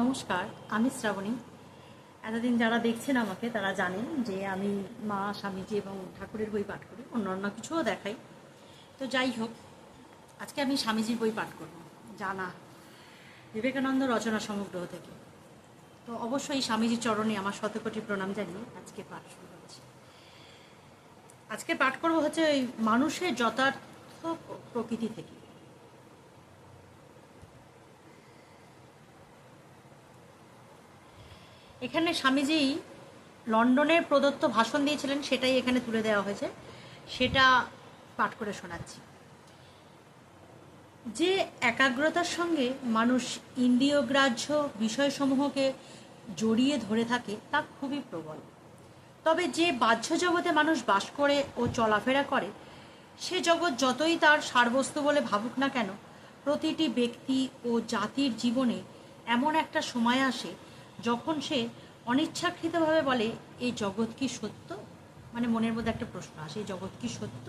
নমস্কার, আমি শ্রাবণী। এতদিন যারা দেখছেন আমাকে, তারা জানেন যে আমি মা, স্বামীজি এবং ঠাকুরের বই পাঠ করি অন্য অন্য কিছুও দেখাই। তো যাই হোক, আজকে আমি স্বামীজির বই পাঠ করব, জানা বিবেকানন্দ রচনা সমগ্র থেকে। তো অবশ্যই স্বামীজির চরণে আমার শতকোটি প্রণাম জানিয়ে আজকে পাঠ শুরু করছি। আজকে পাঠ করব হচ্ছে ওই মানুষের যথার্থ প্রকৃতি থেকে। এখানে স্বামীজি লন্ডনের প্রদত্ত ভাষণ দিয়েছিলেন, সেটাই এখানে তুলে দেওয়া হয়েছে। সেটা পাঠ করে শোনাচ্ছি। যে একাগ্রতার সঙ্গে মানুষ ইন্দ্রিয়গ্রাহ্য বিষয়সমূহকে জড়িয়ে ধরে থাকে, তা খুবই প্রবল। তবে যে বাহ্য জগতে মানুষ বাস করে ও চলাফেরা করে, সে জগৎ যতই তার সারবস্তু বলে ভাবুক না কেন, প্রতিটি ব্যক্তি ও জাতির জীবনে এমন একটা সময় আসে যখন সে অনিচ্ছাকৃতভাবে বলে, এই জগৎ কি সত্য? মানে মনের মধ্যে একটা প্রশ্ন আসে, এই জগৎ কি সত্য?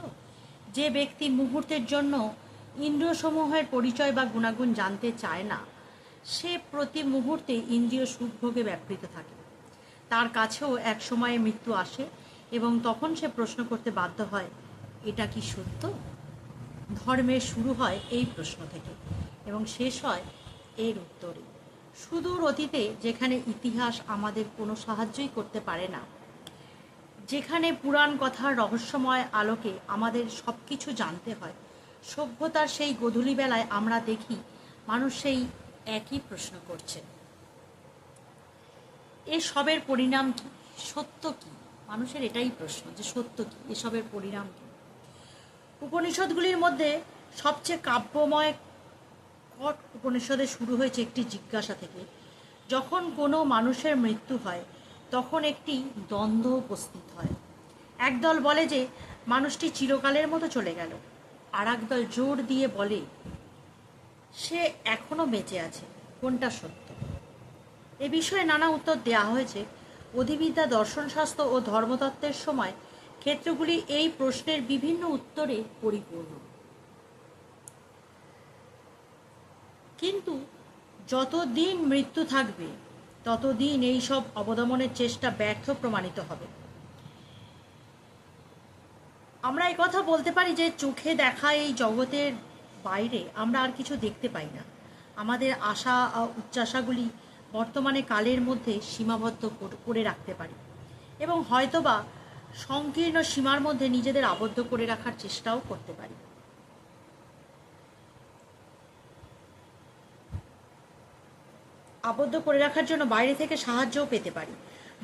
যে ব্যক্তি মুহূর্তের জন্য ইন্দ্রিয়সমূহের পরিচয় বা গুণাগুণ জানতে চায় না, সে প্রতি মুহূর্তে ইন্দ্রিয় সুখভোগে ব্যাপৃত থাকে। তার কাছেও এক সময়ে মৃত্যু আসে এবং তখন সে প্রশ্ন করতে বাধ্য হয়, এটা কি সত্য? ধর্মের শুরু হয় এই প্রশ্ন থেকে এবং শেষ হয় এর উত্তরে। সুদূর অতীতে যেখানে ইতিহাস আমাদের কোনো সাহায্যই করতে পারে না, যেখানে পুরাণ কথার রহস্যময় আলোকে আমাদের সব কিছু জানতে হয়, সভ্যতার সেই গধূলি বেলায় আমরা দেখি মানুষ সেই একই প্রশ্ন করছে। এসবের পরিণাম কি? সত্য কি? মানুষের এটাই প্রশ্ন যে সত্য কি? এসবের পরিণাম কি? উপনিষদগুলির মধ্যে সবচেয়ে কাব্যময় কট উপনিষদে শুরু হয়েছে একটি জিজ্ঞাসা থেকে। যখন কোনো মানুষের মৃত্যু হয়, তখন একটি দ্বন্দ্ব উপস্থিত হয়। একদল বলে যে, মানুষটি চিরকালের মতো চলে গেল। আর একদল জোর দিয়ে বলে, সে এখনও বেঁচে আছে। কোনটা সত্য? এ বিষয়ে নানা উত্তর দেওয়া হয়েছে। অধিবিদ্যা দর্শনশাস্ত্র ও ধর্মতত্ত্বের সময় ক্ষেত্রগুলি এই প্রশ্নের বিভিন্ন উত্তরে পরিপূর্ণ। কিন্তু যতদিন মৃত্যু থাকবে, ততদিন এই সব অবদমনের চেষ্টা ব্যর্থ প্রমাণিত হবে। আমরা এই কথা বলতে পারি যে চোখে দেখা এই জগতের বাইরে আমরা আর কিছু দেখতে পাই না। আমাদের আশা উচ্চাশাগুলি বর্তমানে কালের মধ্যে সীমাবদ্ধ করে রাখতে পারি এবং হয়তোবা সংকীর্ণ সীমার মধ্যে নিজেদের আবদ্ধ করে রাখার চেষ্টাও করতে পারি। আবদ্ধ করে রাখার জন্য বাইরে থেকে সাহায্যও পেতে পারি।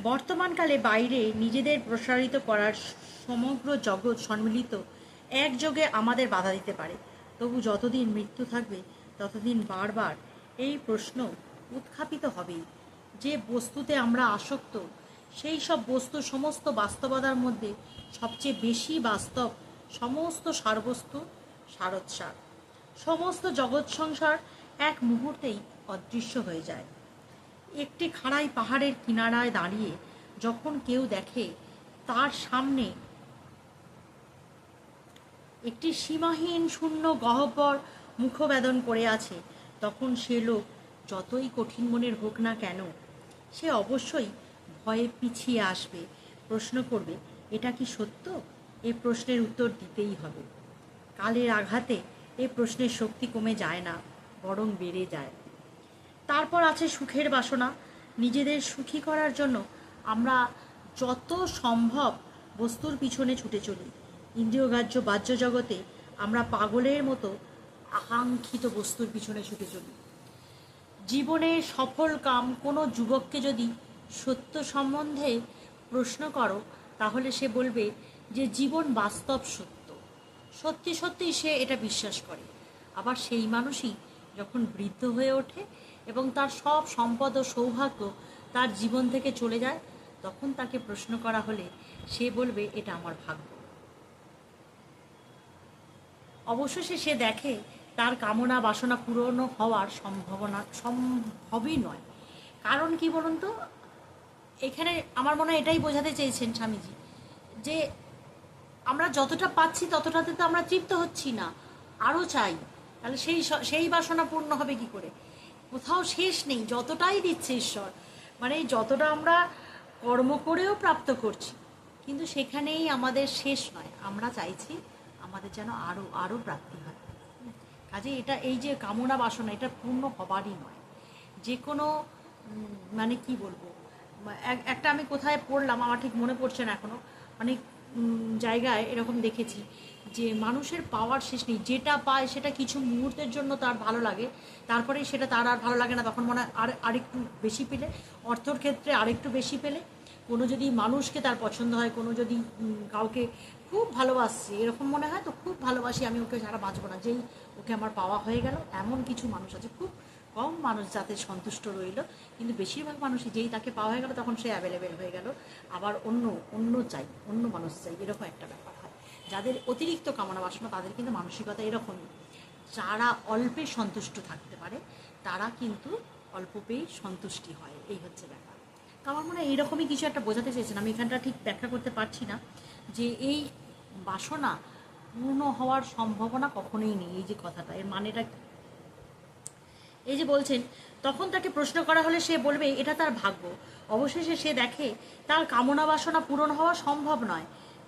বর্তমানকালে বাইরে নিজেদের প্রসারিত করার সমগ্র জগৎ সম্মিলিত একযোগে আমাদের বাধা দিতে পারে। তবু যতদিন মৃত্যু থাকবে, ততদিন বারবার এই প্রশ্ন উত্থাপিত হবেই। যে বস্তুতে আমরা আসক্ত, সেই সব বস্তু সমস্ত বাস্তবতার মধ্যে সবচেয়ে বেশি বাস্তব সমস্ত সারবস্তু সারৎসার। সমস্ত জগৎ সংসার এক মুহূর্তেই অদৃশ্য হয়ে যায়। একটি খাড়াই পাহাড়ের কিনারায় দাঁড়িয়ে যখন কেউ দেখে, তার সামনে একটি সীমাহীন শূন্য গহ্বর মুখবেদন করে আছে। তখন সে লোক যতই কঠিন মনের হোক না কেন, সে অবশ্যই ভয়ে পিছিয়ে আসবে। প্রশ্ন করবে, এটা কি সত্য? এই প্রশ্নের উত্তর দিতেই হবে। কালের আঘাতে এই প্রশ্নের শক্তি কমে যায় না, বরং বেড়ে যায়। তারপর আছে সুখের বাসনা। নিজেদের সুখী করার জন্য আমরা যত সম্ভব বস্তুর পিছনে ছুটে চলি। ইন্দ্রিয়গ্রাহ্য বাহ্য জগতে আমরা পাগলের মতো আকাঙ্ক্ষিত বস্তুর পিছনে ছুটে চলি। জীবনে সফল কাম কোনো যুবককে যদি সত্য সম্বন্ধে প্রশ্ন করো, তাহলে সে বলবে যে জীবন বাস্তব সত্য। সত্যি সত্যি সে এটা বিশ্বাস করে। আবার সেই মানুষই যখন বৃদ্ধ হয়ে ওঠে এবং তার সব সম্পদ ও সৌভাগ্য তার জীবন থেকে চলে যায়, তখন তাকে প্রশ্ন করা হলে সে বলবে, এটা আমার ভাগ্য। অবশেষে সে দেখে তার কামনা বাসনা পূরণ হওয়ার সম্ভাবনা, সম্ভবই নয়। কারণ কি বলুন তো? এখানে আমার মনে হয় এটাই বোঝাতে চেয়েছেন স্বামীজি যে আমরা যতটা পাচ্ছি ততটাতে তো আমরা তৃপ্ত হচ্ছি না, আরও চাই। তাহলে সেই সেই বাসনা পূর্ণ হবে কি করে? কোথাও শেষ নেই যতটাই দিচ্ছে ঈশ্বর। মানে যতটা আমরা কর্ম করেও প্রাপ্ত করছি কিন্তু সেখানেই আমাদের শেষ নয়। আমরা চাইছি আমাদের যেন আরও আরও প্রাপ্তি হয়। কাজে এটা এই যে কামনা বাসনা এটা পূর্ণ হবারই নয়। যে কোনো মানে কি বলব? এক- একটা আমি কোথায় পড়লাম আমার ঠিক মনে পড়ছে না এখনও উম, জায়গায় এরকম দেখেছি যে মানুষের পাওয়ার শেষ নেই। যেটা পায় সেটা কিছু মুহূর্তের জন্য তার ভালো লাগে। তারপরে সেটা তার আর ভালো লাগে না। তখন মনে হয় আর, আরেকটু বেশি পেলে, অর্থর ক্ষেত্রে আরেকটু বেশি পেলে। কোনো যদি মানুষকে তার পছন্দ হয়, কোনো যদি কাউকে খুব ভালোবাসছে এরকম মনে হয়, তো খুব ভালোবাসি আমি ওকে ছাড়া বাঁচবো না। যেই ওকে আমার পাওয়া হয়ে গেল, এমন কিছু মানুষ আছে। খুব কম মানুষ যাতে সন্তুষ্ট রইল। কিন্তু বেশিরভাগ মানুষই যেই তাকে পাওয়া হয়ে গেল, তখন সে অ্যাভেলেবেল হয়ে গেল। আবার অন্য অন্য চাই, অন্য মানুষ চাই, এরকম একটা ব্যাপার হয়। যাদের অতিরিক্ত কামনা বাসনা, তাদের কিন্তু মানসিকতা এরকমই যারা অল্পে সন্তুষ্ট থাকতে পারে, তারা কিন্তু অল্প পেয়েই সন্তুষ্টি হয়। এই হচ্ছে ব্যাপার। আমার মনে হয় এইরকমই কিছু একটা বোঝাতে চেয়েছেন আমি এখানটা ঠিক ব্যাখ্যা করতে পারছি না যে এই বাসনা পূর্ণ হওয়ার সম্ভাবনা কখনোই নেই। এই যে কথাটা, এর মানেটা? এই যে বলছেন, তখন তাকে প্রশ্ন করা হলে সে বলবে, এটা তার ভাগ্য। অবশেষে সে দেখে, তার কামনা বাসনা পূরণ হওয়া সম্ভব নয়।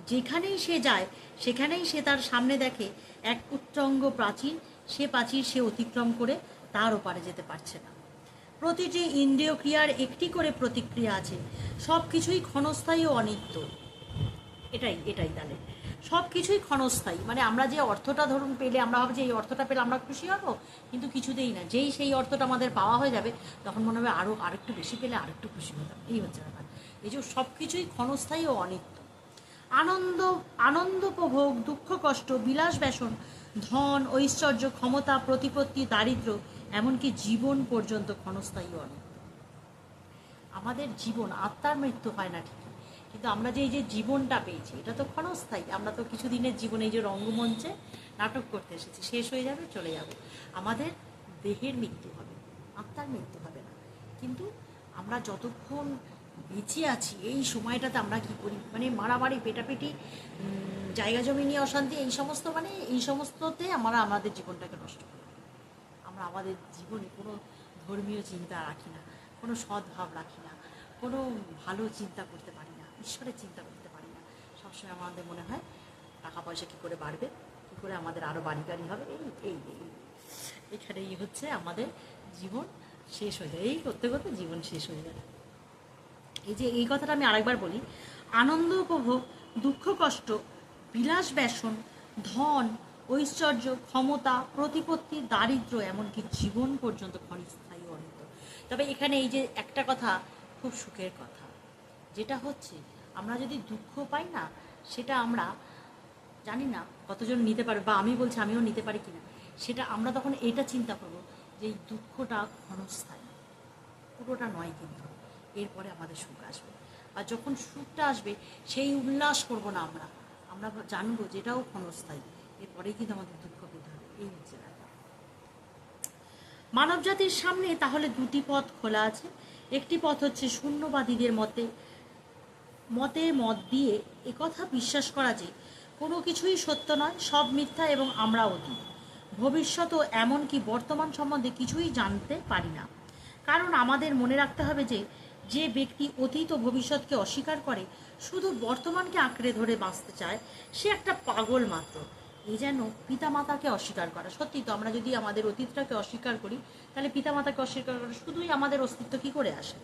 যেখানেই সে যায়, সেখানেই সে তার সামনে দেখে, এক উচ্চঙ্গ প্রাচীর, সে প্রাচীর সে অতিক্রম করে তার ওপারে যেতে পারছে না। প্রতিটি ইন্দ্রিয় ক্রিয়ার একটি করে প্রতিক্রিয়া আছে সব কিছুই ক্ষণস্থায়ী ও অনিত্য। এটাই এটাই তাহলে। সব কিছুই ক্ষণস্থায়ী। মানে আমরা যে অর্থটা ধরুন পেলে, আমরা ভাবছি এই অর্থটা পেলে আমরা খুশি হব, কিন্তু কিছুতেই না। যেই সেই অর্থটা আমাদের পাওয়া হয়ে যাবে, তখন মনে হবে আরও আরেকটু বেশি পেলে আরেকটু খুশি হতাম। এই হচ্ছে ব্যাপার। এই যে সব কিছুই ক্ষণস্থায়ী ও অনিত্য। আনন্দ আনন্দ উপভোগ, দুঃখ, কষ্ট, বিলাস, ব্যসন, ধন, ঐশ্বর্য, ক্ষমতা, প্রতিপত্তি, দারিদ্র, এমনকি জীবন পর্যন্ত ক্ষণস্থায়ী অনিত্য। আমাদের জীবন, আত্মার মৃত্যু হয় না ঠিকই কিন্তু আমরা যে এই যে জীবনটা পেয়েছি, এটা তো ক্ষণস্থায়ী। আমরা তো কিছুদিনের জীবনে এই যে রঙ্গমঞ্চে নাটক করতে এসেছি, শেষ হয়ে যাবে, চলে যাবে। আমাদের দেহের মৃত্যু হবে, আত্মার মৃত্যু হবে না। কিন্তু আমরা যতক্ষণ বেঁচে আছি, এই সময়টাতে আমরা কি করি? মানে মারামারি, পেটাপেটি জায়গা জমি নিয়ে অশান্তি, এই সমস্ত মানে এই সমস্ততে আমরা আমাদের জীবনটাকে নষ্ট করি। আমরা আমাদের জীবনে কোনো ধর্মীয় চিন্তা রাখি না, কোনো সদ্ভাব রাখি না, কোনো ভালো চিন্তা করতে পারি ঈশ্বরের চিন্তা করতে পারি না। সবসময় আমাদের মনে হয় টাকা পয়সা কী করে বাড়বে? কী করে আমাদের আরও বাড়ি গাড়ি হবে? এই এই এই। এখানেই হচ্ছে আমাদের জীবন শেষ হয়ে যায়। এই করতে করতে জীবন শেষ হয়ে যায়। এই যে, এই কথাটা আমি আরেকবার বলি, আনন্দ উপভোগ, দুঃখ কষ্ট, বিলাস ব্যসন, ধন, ঐশ্বর্য, ক্ষমতা, প্রতিপত্তি দারিদ্র এমনকি জীবন পর্যন্ত ক্ষণস্থায়ী অনিত তবে এখানে এই যে একটা কথা খুব সুখের কথা। যেটা হচ্ছে, আমরা যদি দুঃখ পাই না, সেটা আমরা জানি না কতজন নিতে পারে বা আমি বলছি আমিও নিতে পারি কিনা। সেটা আমরা তখন এটা চিন্তা করব যে এই দুঃখটা ক্ষণস্থায়ী। পুরোটা নয় কিন্তু, এরপরে আমাদের সুখ আসবে। আর যখন সুখটা আসবে, সেই উল্লাস করব না আমরা। আমরা জানব যেটাও ক্ষণস্থায়ী। এরপরেই কিন্তু আমাদের দুঃখ পেতে হবে। এই হচ্ছে ব্যাপার। মানব জাতির সামনে তাহলে দুটি পথ খোলা আছে। একটি পথ হচ্ছে শূন্যবাদীদের মতে মতে মত দিয়ে একথা বিশ্বাস করা যে কোনো কিছুই সত্য নয়, সব মিথ্যা এবং আমরা অতীত। ভবিষ্যৎ এমনকি বর্তমান সম্বন্ধে কিছুই জানতে পারি না। কারণ আমাদের মনে রাখতে হবে যে যে ব্যক্তি অতীত ও ভবিষ্যৎকে অস্বীকার করে, শুধু বর্তমানকে আঁকড়ে ধরে বাঁচতে চায়, সে একটা পাগল মাত্র। এই যেন পিতামাতাকে অস্বীকার করা। সত্যি তো আমরা যদি আমাদের অতীতটাকে অস্বীকার করি, তাহলে পিতামাতাকে অস্বীকার করা শুধুই আমাদের অস্তিত্ব কী করে আসে?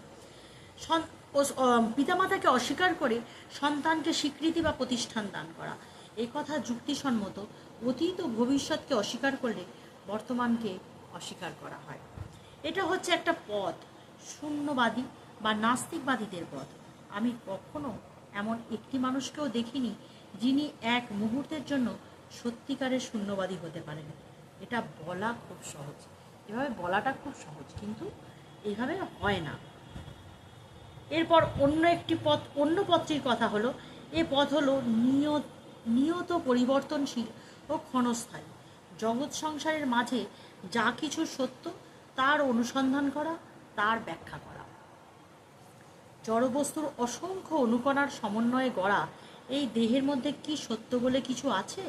ও- পিতামাতাকে অস্বীকার করে সন্তানকে স্বীকৃতি বা প্রতিষ্ঠান দান করা। এই কথা যুক্তিসম্মত। অতীত ও ভবিষ্যৎকে অস্বীকার করলে বর্তমানকে অস্বীকার করা হয়। এটা হচ্ছে একটা পথ। শূন্যবাদী বা নাস্তিকবাদীদের পথ। আমি কখনো এমন একটি মানুষকেও দেখিনি যিনি এক মুহূর্তের জন্য সত্যিকারের শূন্যবাদী হতে পারেন। এটা বলা খুব সহজ। এভাবে বলাটা খুব সহজ, কিন্তু এইভাবে হয় না। এরপর অন্য একটি পথ, অন্য পথটির কথা হলো, এ পথ হলো নিয়ত নিয়ত পরিবর্তনশীল ও ক্ষণস্থায়ী। জগৎ সংসারের মাঝে যা কিছু সত্য, তার অনুসন্ধান করা, তার ব্যাখ্যা করা। জড়বস্তুর অসংখ্য অনুকণার সমন্বয়ে গড়া, এই দেহের মধ্যে কি সত্য বলে কিছু আছে?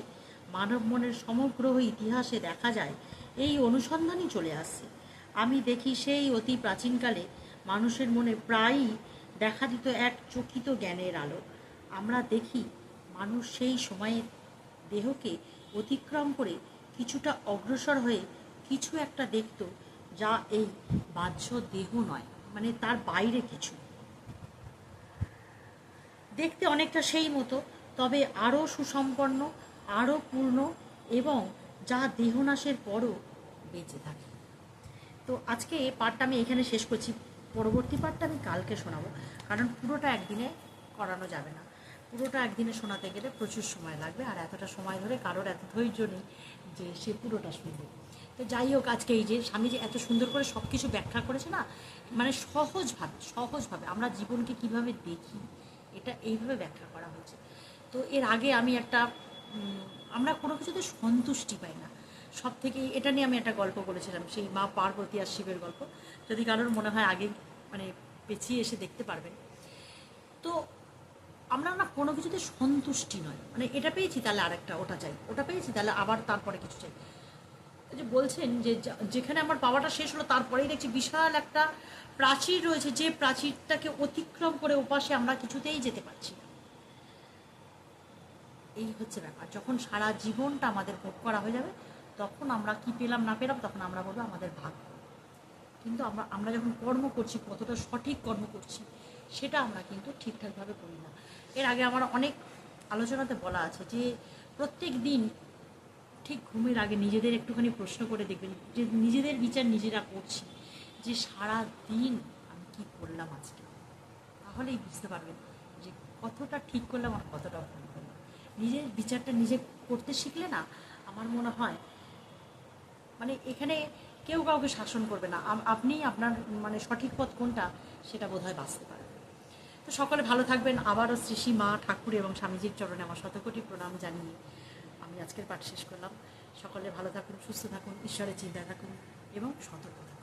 মানব মনের সমগ্র ইতিহাসে দেখা যায়, এই অনুসন্ধানই চলে আসছে। আমি দেখি সেই অতি প্রাচীনকালে মানুষের মনে প্রায়ই দেখা দিত এক চকিত জ্ঞানের আলো। আমরা দেখি মানুষ সেই সময়ে দেহকে অতিক্রম করে কিছুটা অগ্রসর হয়ে কিছু একটা দেখত যা এই বাহ্য দেহ নয় মানে তার বাইরে কিছু। দেখতে অনেকটা সেই মতো, তবে আরও সুসম্পন্ন, আরও পূর্ণ এবং যা দেহনাশের পরও বেঁচে থাকে। তো আজকে পার্টটা আমি এখানে শেষ করছি। পরবর্তী পার্টটা আমি কালকে শোনাবো। কারণ পুরোটা একদিনে করানো যাবে না। পুরোটা একদিনে শোনাতে গেলে প্রচুর সময় লাগবে আর এতটা সময় ধরে কারোর এত ধৈর্য নেই যে সে পুরোটা শুনবে। তো যাই হোক, আজকে এই যে স্বামী যে এত সুন্দর করে সব কিছু ব্যাখ্যা করেছে না মানে সহজভাবে সহজভাবে আমরা জীবনকে কীভাবে দেখি, এটা এইভাবে ব্যাখ্যা করা হয়েছে। তো এর আগে আমি একটা আমরা কোনো কিছুতে সন্তুষ্টি পাই না। সব থেকে এটা নিয়ে আমি একটা গল্প করেছিলাম সেই মা পার্বতী আর শিবের গল্প। যদি কারোর মনে হয় আগে মানে পেছিয়ে এসে দেখতে পারবেন। তো আমরা না কোনো কিছুতে সন্তুষ্টি নয়। মানে এটা পেয়েছি, তাহলে আরেকটা, ওটা চাই। ওটা পেয়েছি, তাহলে আবার তারপরে কিছু চাই। যে বলছেন যে, যেখানে আমার পাওয়াটা শেষ হলো, তারপরেই দেখছি বিশাল একটা প্রাচীর রয়েছে, যে প্রাচীরটাকে অতিক্রম করে ওপাশে আমরা কিছুতেই যেতে পারছি না। এই হচ্ছে ব্যাপার। যখন সারা জীবনটা আমাদের ভোগ করা হয়ে যাবে, তখন আমরা কি পেলাম, না পেলাম, তখন আমরা বলব আমাদের ভাগ্য। কিন্তু আমরা আমরা যখন কর্ম করছি, কতটা সঠিক কর্ম করছি, সেটা আমরা কিন্তু ঠিকঠাকভাবে করি না। এর আগে আমার অনেক আলোচনাতে বলা আছে যে, প্রত্যেক দিন ঠিক ঘুমের আগে নিজেদের একটুখানি প্রশ্ন করে দেখবেন যে, নিজেদের বিচার নিজেরা করছি যে সারা দিন আমি কি করলাম আজকে? তাহলেই বুঝতে পারবেন যে, কতটা ঠিক করলাম আর কতটা ভুল করলাম। নিজের বিচারটা নিজে করতে শিখলে না, আমার মনে হয় মানে এখানে কেউ কাউকে শাসন করবে না। আপনি আপনার মানে সঠিক পথ কোনটা সেটা বোধহয় বাঁচতে পারবেন তো সকলে ভালো থাকবেন। আবারও শ্রী মা, ঠাকুর এবং স্বামীজির চরণে আমার শতকোটি প্রণাম জানিয়ে আমি আজকের পাঠ শেষ করলাম। সকলে ভালো থাকুন, সুস্থ থাকুন, ঈশ্বরের চিন্তায় থাকুন এবং সতর্ক থাকুন।